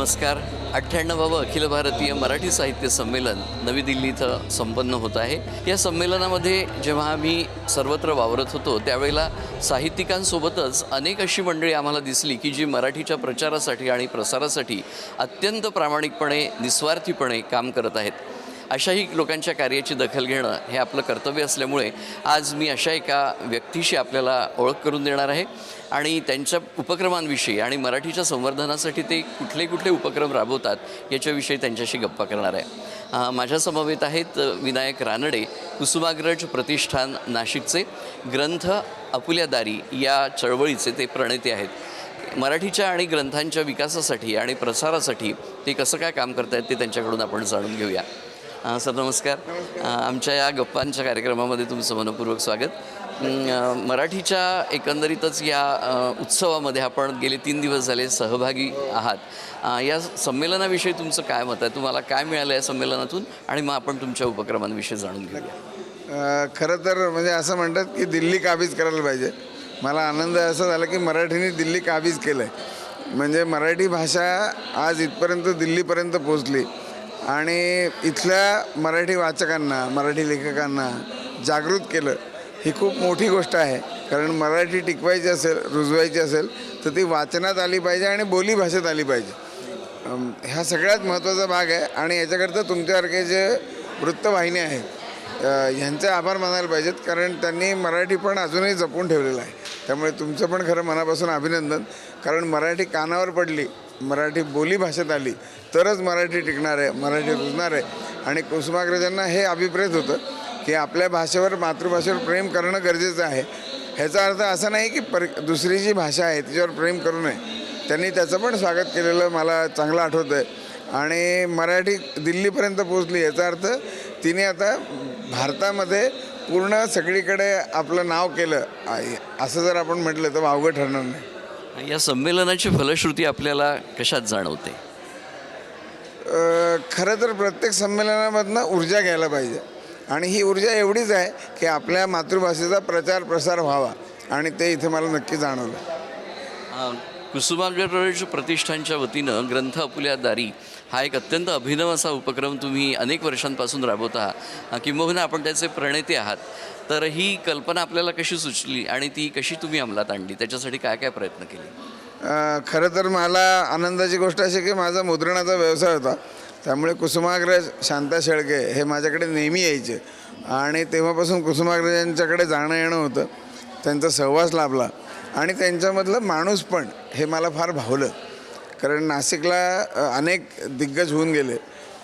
नमस्कार. अठ्ठ्याण्णवावं अखिल भारतीय मराठी साहित्य संमेलन नवी दिल्ली इथं संपन्न होत आहे. या संमेलनामध्ये जेव्हा आम्ही सर्वत्र वावरत होतो त्यावेळेला साहित्यिकांसोबतच अनेक अशी मंडळी आम्हाला दिसली की जी मराठीच्या प्रचारासाठी आणि प्रसारासाठी अत्यंत प्रामाणिकपणे निस्वार्थीपणे काम करत आहेत. अशाही लोकांच्या कार्याची दखल घेणं हे आपलं कर्तव्य असल्यामुळे आज मी अशा एका व्यक्तीशी आपल्याला ओळख करून देणार आहे. आणि त्यांच्या उपक्रमांविषयी आणि मराठीच्या संवर्धनासाठी ते कुठले कुठले उपक्रम राबवतात याच्याविषयी त्यांच्याशी गप्पा करणार आहे. माझ्यासमवेत आहेत विनायक रानडे कुसुमाग्रज प्रतिष्ठान नाशिकचे ग्रंथ अपुल्यादारी या चळवळीचे ते प्रणेते आहेत. मराठीच्या आणि ग्रंथांच्या विकासासाठी आणि प्रसारासाठी ते कसं काय काम करतायत ते त्यांच्याकडून आपण जाणून घेऊया. सर नमस्कार. आमच्या या गप्पांच्या कार्यक्रमामध्ये तुमचं मनपूर्वक स्वागत. मराठीच्या एकंदरीतच या उत्सवामध्ये आपण गेले तीन दिवस झाले सहभागी आहात. या संमेलनाविषयी तुमचं काय मत आहे? तुम्हाला काय मिळालं या संमेलनातून? आणि मग आपण तुमच्या उपक्रमांविषयी जाणून घेऊया. खरं तर म्हणजे असं म्हणतात की दिल्ली काबीज करायला पाहिजे. मला आनंद असा झाला की मराठीने दिल्ली काबीज केलं आहे म्हणजे मराठी भाषा आज इथपर्यंत दिल्लीपर्यंत पोचली आणि इथल्या मराठी वाचकांना मराठी लेखकांना जागृत केलं ही खूप मोठी गोष्ट आहे. कारण मराठी टिकवायची असेल रुजवायची असेल तर ती वाचनात आली पाहिजे आणि बोली भाषेत आली पाहिजे. हा ह्या सगळ्यात महत्त्वाचा भाग आहे आणि याच्याकरता तुमच्यासारखे जे वृत्तवाहिनी आहेत ह्यांचे आभार मानायला पाहिजेत. कारण त्यांनी मराठी पण अजूनही जपून ठेवलेलं आहे. त्यामुळे तुमचं पण खरं मनापासून अभिनंदन. कारण मराठी कानावर पडली मराठी बोली भाषेत आली तरच मराठी टिकणार आहे मराठी रुजणार आहे. आणि कुसुमाग्रजांना हे अभिप्रेत होतं की आपल्या भाषेवर मातृभाषेवर प्रेम करणं गरजेचं आहे. ह्याचा अर्थ असा नाही की पर दुसरी जी भाषा आहे तिच्यावर प्रेम करू नये. त्यांनी त्याचं पण स्वागत केलेलं मला चांगलं आठवतं आहे आणि मराठी दिल्लीपर्यंत पोचली याचा अर्थ तिने आता भारतामध्ये पूर्ण सगळीकडे आपलं नाव केलं. असं जर आपण म्हटलं तर वावगं ठरणार नाही. या संमेलनाची फलश्रुती आपल्याला कशात जाणवते? खरं तर प्रत्येक संमेलनामधनं ऊर्जा घ्यायला पाहिजे. आणि ही ऊर्जा एवढीच आहे की आपल्या मातृभाषेचा प्रचार प्रसार व्हावा. आणि ते इथे मला नक्की जाणवलं. कुसुमाग्रज प्रतिष्ठानच्या वतीनं ग्रंथ अपुल्या दारी हा एक अत्यंत अभिनव असा उपक्रम तुम्ही अनेक वर्षांपासून राबवत आहात. किंबहुना आपण त्याचे प्रणेते आहात. तर ही कल्पना आपल्याला कशी सुचली आणि ती कशी तुम्ही अंमलात आणली? त्याच्यासाठी काय काय प्रयत्न केले? खरं तर मला आनंदाची गोष्ट अशी की माझा मुद्रणाचा व्यवसाय होता. त्यामुळे कुसुमाग्रज शांता शेळके हे माझ्याकडे नेहमी यायचे. आणि तेव्हापासून कुसुमाग्रजांच्याकडे जाणं येणं होतं. त्यांचा सहवास लाभला. आणि त्यांच्यामधलं माणूस पण हे मला फार भावलं. कारण नाशिकला अनेक दिग्गज होऊन गेले.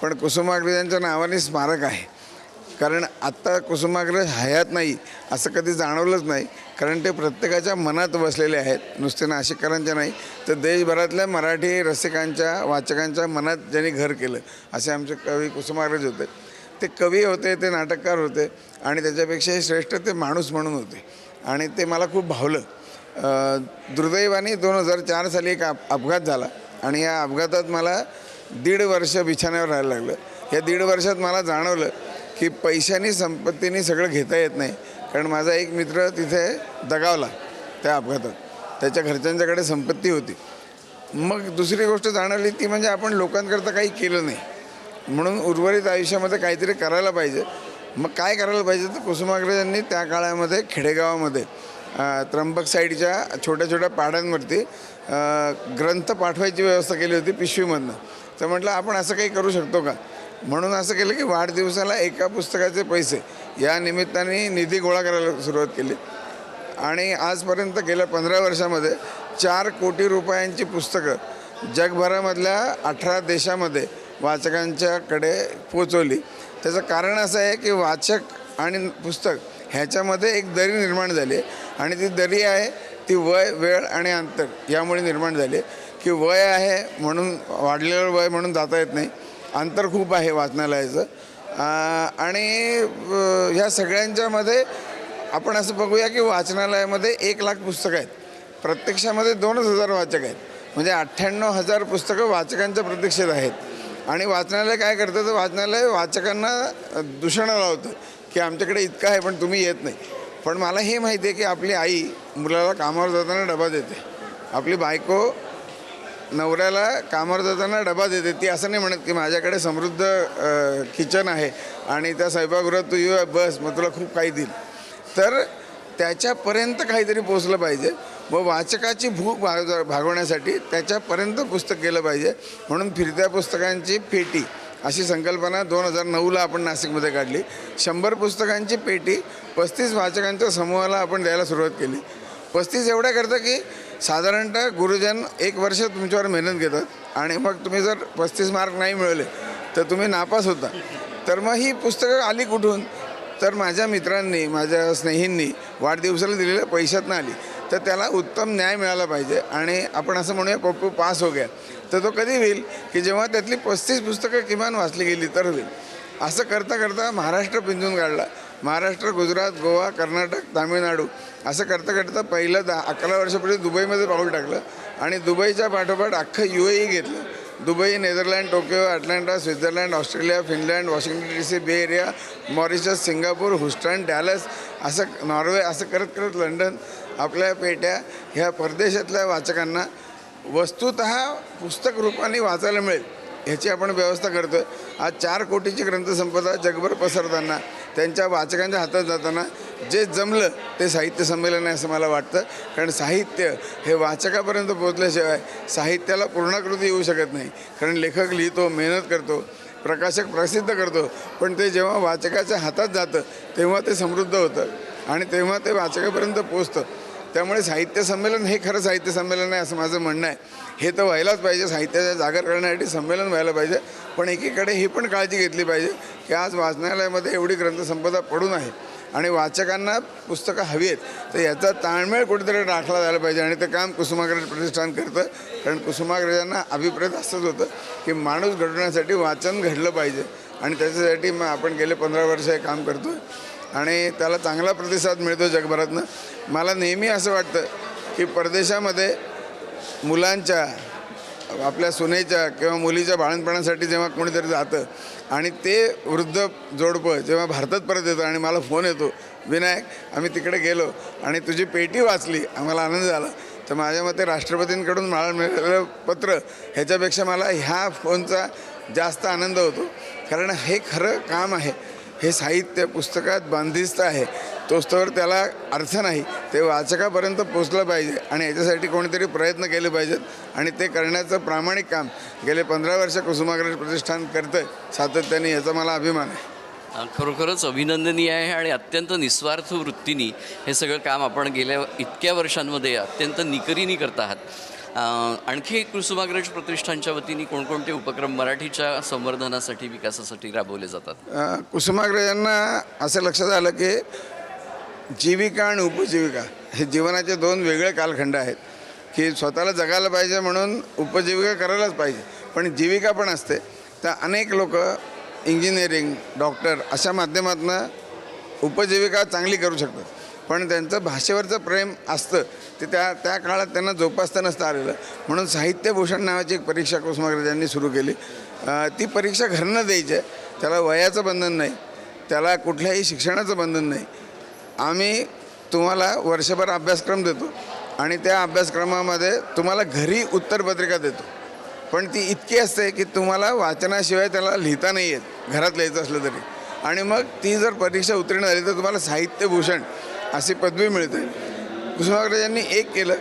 पण कुसुमाग्रजांच्या नावाने स्मारक आहे. कारण आत्ता कुसुमाग्रज हयात नाही असं कधी जाणवलंच नाही. कारण ते प्रत्येकाच्या मनात बसलेले आहेत. नुसते नाशिककरांच्या नाही तर देशभरातल्या मराठी रसिकांच्या वाचकांच्या मनात ज्यांनी घर केलं असे आमचे कवी कुसुमाग्रज होते. ते कवी होते ते नाटककार होते आणि त्याच्यापेक्षाही श्रेष्ठ ते माणूस म्हणून होते. आणि ते मला खूप भावलं. दुर्दैवाने दोन हजार चार साली एक अपघात झाला. आणि या अपघातात मला दीड वर्ष बिछाण्यावर राहायला लागलं. या दीड वर्षात मला जाणवलं की पैशानी संपत्तीने सगळं घेता येत नाही. कारण माझा एक मित्र तिथे दगावला त्या अपघातात. त्याच्या घरच्यांच्याकडे संपत्ती होती. मग दुसरी गोष्ट जाणवली ती म्हणजे आपण लोकांकरता काही केलं नाही. म्हणून उर्वरित आयुष्यामध्ये काहीतरी करायला पाहिजे. मग काय करायला पाहिजे तर कुसुमाग्रजांनी त्या काळामध्ये खेडेगावामध्ये त्र्यंबक साईडच्या छोट्या छोट्या पाड्यांवरती ग्रंथ पाठवायची व्यवस्था केली होती पिशवीमधनं. तर म्हटलं आपण असं काही करू शकतो का? म्हणून असं केलं की वाढदिवसाला एका पुस्तकाचे पैसे या निमित्ताने निधी गोळा करायला सुरुवात केली. आणि आजपर्यंत गेल्या पंधरा वर्षामध्ये चार कोटी रुपयांची पुस्तकं जगभरामधल्या अठरा देशामध्ये वाचकांच्याकडे पोचवली. त्याचं कारण असं आहे की वाचक आणि पुस्तक ह्याच्यामध्ये एक दरी निर्माण झाली आहे आणि ती दरी आहे ती वय वेळ आणि अंतर यामुळे निर्माण झाली. आहे की वय आहे म्हणून वाढलेलं वय म्हणून जाता येत नाही. अंतर खूप आहे वाचनालयाचं. आणि ह्या सगळ्यांच्यामध्ये आपण असं बघूया की वाचनालयामध्ये एक लाख पुस्तकं आहेत. प्रत्यक्षामध्ये दोनच हजार वाचक आहेत. म्हणजे अठ्ठ्याण्णव हजार पुस्तकं वाचकांच्या प्रतीक्षेत आहेत. आणि वाचनालय काय करतं? तर वाचनालय वाचकांना दूषणं लावतं. की आमच्याकडे इतकं आहे पण तुम्ही येत नाही. पण मला हे माहिती आहे की आपली आई मुलाला कामावर जाताना डबा देते. आपली बायको नवऱ्याला कामावर जाताना डबा देते. ती असं नाही म्हणत की माझ्याकडे समृद्ध किचन आहे आणि त्या स्वयंपाकगृहात तू येऊ बस मग तुला खूप काही देईल. तर त्याच्यापर्यंत काहीतरी पोचलं पाहिजे. व वाचकाची भूक भाग भागवण्यासाठी त्याच्यापर्यंत पुस्तक गेलं पाहिजे. म्हणून फिरत्या पुस्तकांची पेटी अशी संकल्पना दोन हजार नऊला आपण नाशिकमध्ये काढली. शंभर पुस्तकांची पेटी पस्तीस वाचकांच्या समूहाला आपण द्यायला सुरुवात केली. पस्तीस एवढ्या करतं की साधारणतः गुरुजन एक वर्ष तुमच्यावर मेहनत घेतात आणि मग तुम्ही जर पस्तीस मार्क नाही मिळवले तर तुम्ही नापास होता. तर मग ही पुस्तकं आली कुठून? तर माझ्या मित्रांनी माझ्या स्नेहींनी वाढदिवसाला दिलेल्या पैशातनं आली. तर त्याला उत्तम न्याय मिळाला पाहिजे. आणि आपण असं म्हणूया पप्पू पास हो गया. तर तो कधी होईल? की जेव्हा त्यातली पस्तीस पुस्तकं किमान वाचली गेली तर होईल. असं करता करता महाराष्ट्र पिंजून काढला. महाराष्ट्र गुजरात गोवा कर्नाटक तामिळनाडू असं करता करता पहिलं दहा अकरा वर्षापूर्वी दुबईमध्ये पाऊल टाकलं आणि दुबईच्या पाठोपाठ अख्खं यू ए घेतलं. Dubai Netherland Tokyo Atlanta Switzerland Australia Finland Washington D C Bay Area Mauritius Singapore Houston Dallas असं नॉर्वे असं करत करत लंडन. आपल्या पेट्या ह्या परदेशातल्या वाचकांना वस्तुत पुस्तक रूपाने वाचायला मिळेल. ह्याची आपण व्यवस्था करतो आज चार कोटीची ग्रंथसंपदा जगभर पसरताना त्यांच्या वाचकांच्या हातात जाताना जे जमलं ते साहित्य संमेलन आहे असं मला वाटतं. कारण साहित्य हे वाचकापर्यंत पोचल्याशिवाय साहित्याला पूर्णाकृती येऊ शकत नाही. कारण लेखक लिहितो मेहनत करतो प्रकाशक प्रसिद्ध करतो. पण ते जेव्हा वाचकाच्या हातात जातं तेव्हा ते समृद्ध होतं. आणि तेव्हा ते वाचकापर्यंत पोचतं त्यामुळे साहित्य संमेलन हे खरं साहित्य संमेलन आहे असं माझं म्हणणं आहे. हे तर व्हायलाच पाहिजे साहित्याचा जागर करण्यासाठी संमेलन व्हायला पाहिजे. पण एकीकडे ही पण काळजी घेतली पाहिजे की आज वाचनालयामध्ये एवढी ग्रंथसंपदा पडून आहे आणि वाचकांना पुस्तकं हवी आहेत तर याचा ताळमेळ कुठेतरी राखला जायला पाहिजे आणि ते काम कुसुमाग्रज प्रतिष्ठान करतं. कारण कुसुमाग्रजांना अभिप्रेत असंच होतं की माणूस घडवण्यासाठी वाचन घडलं पाहिजे. आणि त्याच्यासाठी मग आपण गेले पंधरा वर्ष हे काम करतो आणि त्याला चांगला प्रतिसाद मिळतो जगभरातनं. मला नेहमी असं वाटतं की परदेशामध्ये मुलांच्या आपल्या सुनेच्या किंवा मुलीच्या बाळणपणासाठी जेव्हा कोणीतरी जातं आणि ते वृद्ध जोडपं जेव्हा भारतात परत येतं आणि मला फोन येतो विनायक आम्ही तिकडे गेलो आणि तुझी पेटी वाचली आम्हाला आनंद झाला. तर माझ्या मते राष्ट्रपतींकडून मला मिळालेलं पत्र ह्याच्यापेक्षा मला ह्या फोनचा जास्त आनंद होतो. कारण हे खरं काम आहे. हे साहित्य पुस्तकात बांधिस्त आहे. तोस्तवर त्याला अर्थ नाही. ते वाचकापर्यंत पोचलं पाहिजे आणि याच्यासाठी कोणीतरी प्रयत्न केले पाहिजेत आणि ते करण्याचं प्रामाणिक काम गेले पंधरा वर्ष कुसुमाग्रज प्रतिष्ठान करतं सातत्याने याचा मला अभिमान आहे. खरोखरच अभिनंदनीय आहे आणि अत्यंत निस्वार्थ वृत्तीने हे सगळं काम आपण गेल्या इतक्या वर्षांमध्ये अत्यंत निकरीने करत आहात. आणखी कुसुमाग्रज प्रतिष्ठानच्या वतीने कोणकोणते उपक्रम मराठीच्या संवर्धनासाठी विकासासाठी राबवले जातात? कुसुमाग्रजांना असं लक्षात आलं की जीविका आणि उपजीविका हे जीवनाचे दोन वेगळे कालखंड आहेत. की स्वतःला जगायला पाहिजे म्हणून उपजीविका करायलाच पाहिजे. पण जीविका पण असते. तर अनेक लोक इंजिनिअरिंग डॉक्टर अशा माध्यमातून उपजीविका चांगली करू शकतात. पण त्यांचं भाषेवरचं प्रेम असतं. ते त्या त्या काळात त्यांना जोपासता नसतं आलेलं. म्हणून साहित्यभूषण नावाची एक परीक्षा कुसुमाग्रजांनी सुरू केली. ती परीक्षा घरनं द्यायची. आहे त्याला वयाचं बंधन नाही. त्याला कुठल्याही शिक्षणाचं बंधन नाही. आम्ही तुम्हाला वर्षभर अभ्यासक्रम देतो आणि त्या अभ्यासक्रमामध्ये तुम्हाला घरी उत्तरपत्रिका देतो. पण ती इतकी असते की तुम्हाला वाचनाशिवाय त्याला लिहिता नाही येत. घरात लिहायचं असलं तरी. आणि मग ती जर परीक्षा उत्तीर्ण झाली तर तुम्हाला साहित्यभूषण अशी पदवी मिळते. कुसुमाग्रजांनी एक केलं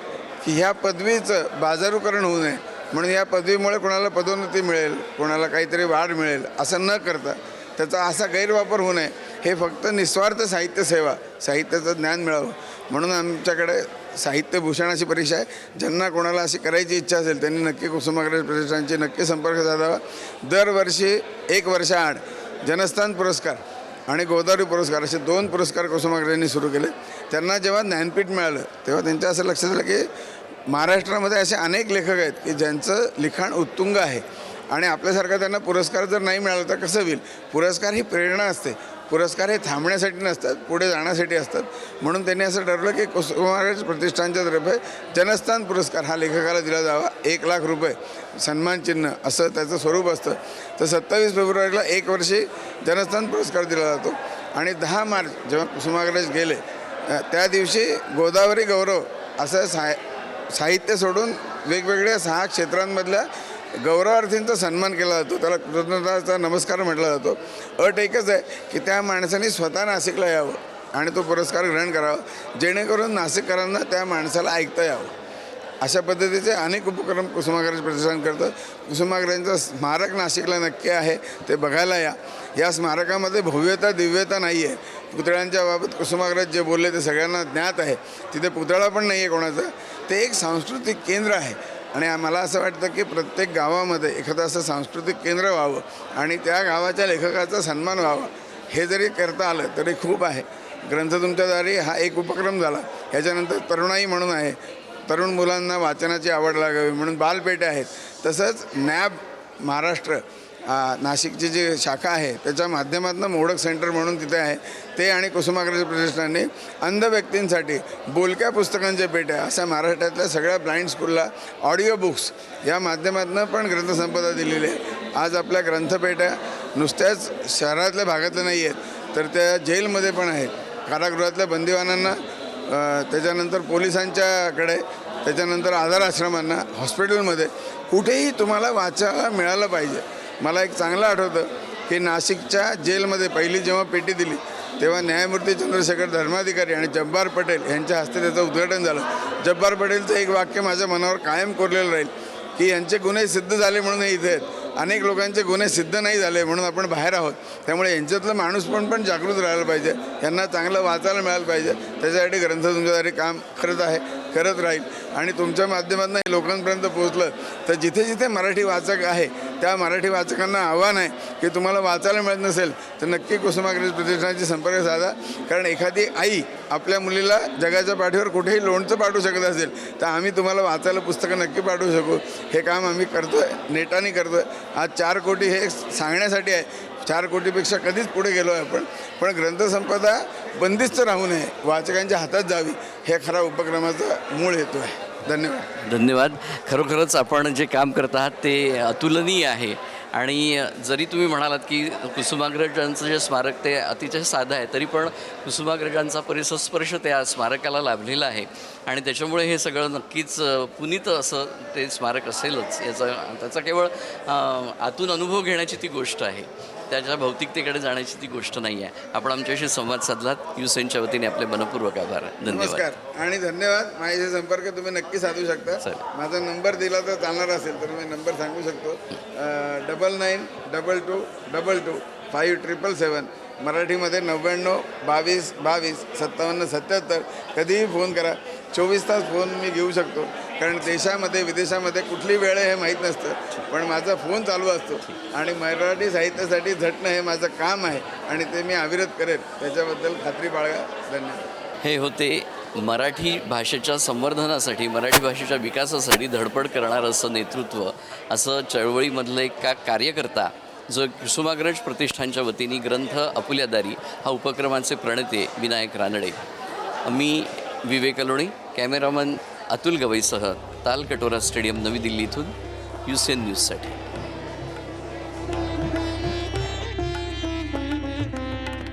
की ह्या पदवीचं बाजारूकरण होऊ नये. म्हणून या पदवीमुळे कोणाला पदोन्नती मिळेल कोणाला काहीतरी वाढ मिळेल असं न करता त्याचा असा गैरवापर होऊ नये. हे फक्त निस्वार्थ साहित्य सेवा साहित्याचं ज्ञान मिळावं. म्हणून आमच्याकडे साहित्य अशी परीक्षा आहे. ज्यांना कोणाला अशी करायची इच्छा असेल त्यांनी नक्की कुसुमाग्रज प्रतिष्ठानशी नक्की संपर्क साधावा. दरवर्षी एक वर्षाआड जनस्थान पुरस्कार आणि गोदावरी पुरस्कार असे दोन पुरस्कार कुसुमाग्रजांनी सुरू केले. त्यांना जेव्हा ज्ञानपीठ मिळालं तेव्हा त्यांच्या असं लक्षात आलं की महाराष्ट्रामध्ये असे अनेक लेखक आहेत की ज्यांचं लिखाण उत्तुंग आहे. आणि आपल्यासारखा त्यांना पुरस्कार जर नाही मिळाला तर कसं होईल? पुरस्कार ही प्रेरणा असते. पुरस्कार हे थांबण्यासाठी नसतात पुढे जाण्यासाठी असतात. म्हणून त्यांनी असं ठरलं की कुसुमाग्रज प्रतिष्ठानच्या तर्फे जनस्थान पुरस्कार हा लेखकाला दिला जावा. एक लाख रुपये सन्मानचिन्ह असं त्याचं स्वरूप असतं. तर सत्तावीस फेब्रुवारीला एक वर्षी जनस्थान पुरस्कार दिला जातो. आणि दहा मार्च जेव्हा कुसुमाग्रज गेले त्या दिवशी गोदावरी गौरव असं साय साहित्य सोडून वेगवेगळ्या सहा क्षेत्रांमधल्या गौरवार्थींचा सन्मान केला जातो. त्याला कृतज्ञताचा नमस्कार म्हटला जातो. अट एकच आहे की त्या माणसाने स्वतः नाशिकला यावं आणि तो पुरस्कार ग्रहण करावा. जेणेकरून नाशिककरांना त्या माणसाला ऐकता यावं. अशा पद्धतीचे अनेक उपक्रम कुसुमाग्रज प्रतिष्ठान करतं. कुसुमाग्रजांचं स्मारक नाशिकला नक्की आहे. ते बघायला या. या स्मारकामध्ये भव्यता दिव्यता नाही आहे पुतळ्यांच्या बाबत कुसुमाग्रज जे बोलले ते सगळ्यांना ज्ञात आहे. तिथे पुतळा पण नाही आहे कोणाचा. ते एक सांस्कृतिक केंद्र आहे. आणि मला असं वाटतं की प्रत्येक गावामध्ये एखादं असं सांस्कृतिक केंद्र व्हावं आणि त्या गावाच्या लेखकाचा सन्मान व्हावा हे जरी करता आलं तरी खूप आहे. ग्रंथ तुमच्याद्वारे हा एक उपक्रम झाला. ह्याच्यानंतर तरुणाई म्हणून आहे. तरुण मुलांना वाचनाची आवड लागावी म्हणून बालपेठे आहेत. तसंच नॅब महाराष्ट्र नाशिकची जी शाखा आहे त्याच्या माध्यमातून मोडक सेंटर म्हणून तिथे आहे. ते आणि कुसुमाग्रज प्रतिष्ठानने अंध व्यक्तींसाठी बोलक्या पुस्तकांचे पेट्या अशा महाराष्ट्रातल्या सगळ्या ब्लाइंड स्कूलला ऑडिओ बुक्स या माध्यमातून पण ग्रंथसंपदा दिलेली आहे. आज आपल्या ग्रंथपेट्या नुसत्याच शहरातल्या भागातल्या नाही आहेत तर त्या जेलमध्ये पण आहेत. कारागृहातल्या बंदिवानांना त्याच्यानंतर पोलिसांच्याकडे त्याच्यानंतर आधार आश्रमांना हॉस्पिटलमध्ये कुठेही तुम्हाला वाचायला मिळालं पाहिजे. मला एक चांगलं आठवतं की नाशिकच्या जेलमध्ये पहिली जेव्हा पेटी दिली तेव्हा न्यायमूर्ती चंद्रशेखर धर्माधिकारी आणि जब्बार पटेल यांच्या हस्ते त्याचं उद्घाटन झालं. जब्बार पटेलचं एक वाक्य माझ्या मनावर कायम कोरलेलं राहील की यांचे गुन्हे सिद्ध झाले म्हणून हे इथे आहेत. अनेक लोकांचे गुन्हे सिद्ध नाही झाले म्हणून आपण बाहेर आहोत. त्यामुळे यांच्यातलं माणूस पण पण जागृत राहायला पाहिजे यांना चांगलं वाचायला मिळायला पाहिजे. त्याच्यासाठी ग्रंथ तुमच्यासाठी काम करत आहे. करत राहील. आणि तुमच्या माध्यमातून हे लोकांपर्यंत पोहोचलं तर जिथे जिथे मराठी वाचक आहे त्या मराठी वाचकांना आव्हान आहे की तुम्हाला वाचायला मिळत नसेल तर नक्की कुसुमाग्रज प्रतिष्ठानाशी संपर्क साधा. कारण एखादी आई आपल्या मुलीला जगाच्या पाठीवर कुठेही लोणचं पाठवू शकत असेल तर आम्ही तुम्हाला वाचायला पुस्तकं नक्की पाठवू शकू. हे काम आम्ही करतो आहे नेटाने करतो आहे आज चार कोटी हे सांगण्यासाठी आहे चार कोटीपेक्षा कधीच पुढे गेलो आहे आपण. पण ग्रंथसंपदा बंदिस्त राहू नये वाचकांच्या हातात जावी हे खरा उपक्रमाचा मूळ हेतू आहे. धन्यवाद. धन्यवाद. खरोखरच आपण जे काम करत आहात ते अतुलनीय आहे. आणि जरी तुम्ही म्हणालात की कुसुमाग्रजांचं जे स्मारक ते अतिशय साधं आहे तरी पण कुसुमाग्रजांचा परिसरस्पर्श त्या स्मारकाला लाभलेला आहे. आणि त्याच्यामुळे हे सगळं नक्कीच पुनीत असं ते स्मारक असेलच. याचा त्याचा केवळ आतून अनुभव घेण्याची ती गोष्ट आहे. त्याच्या भौतिकतेकडे जाण्याची ती गोष्ट नाही आहे. आपण आमच्याशी संवाद साधलात. युसेनच्या वतीने आपले मनपूर्वक आभार. धन्यवाद. नमस्कार. आणि धन्यवाद. माझ्याशी संपर्क तुम्ही नक्की साधू शकता. माझा नंबर दिला तर चालणार असेल तर मी नंबर सांगू शकतो. Double nine double two double two five triple seven मराठीमध्ये नव्याण्णव बावीस बावीस सत्तावन्न सत्याहत्तर कधीही फोन करा. चोवीस तास फोन मी घेऊ शकतो. कारण देशामध्ये विदेशामध्ये कुठली वेळ हे माहीत नसतं. पण माझा फोन चालू असतो. आणि मराठी साहित्यासाठी झटणं हे माझं काम आहे. आणि ते मी अविरत करेन. त्याच्याबद्दल खात्री बाळगा. धन्यवाद. हे होते मराठी भाषेच्या संवर्धनासाठी मराठी भाषेच्या विकासासाठी धडपड करणारं असं नेतृत्व असं चळवळीमधलं एक का कार्यकर्ता जो कुसुमाग्रज प्रतिष्ठानच्या वतीने ग्रंथ अपुल्यादारी हा उपक्रमाचे प्रणेते विनायक रानडे. मी विवेक अलोणी कॅमेरामन अतुल गवईसह ताल कटोरा स्टेडियम नवी दिल्ली इथून युसेन न्यूजसाठी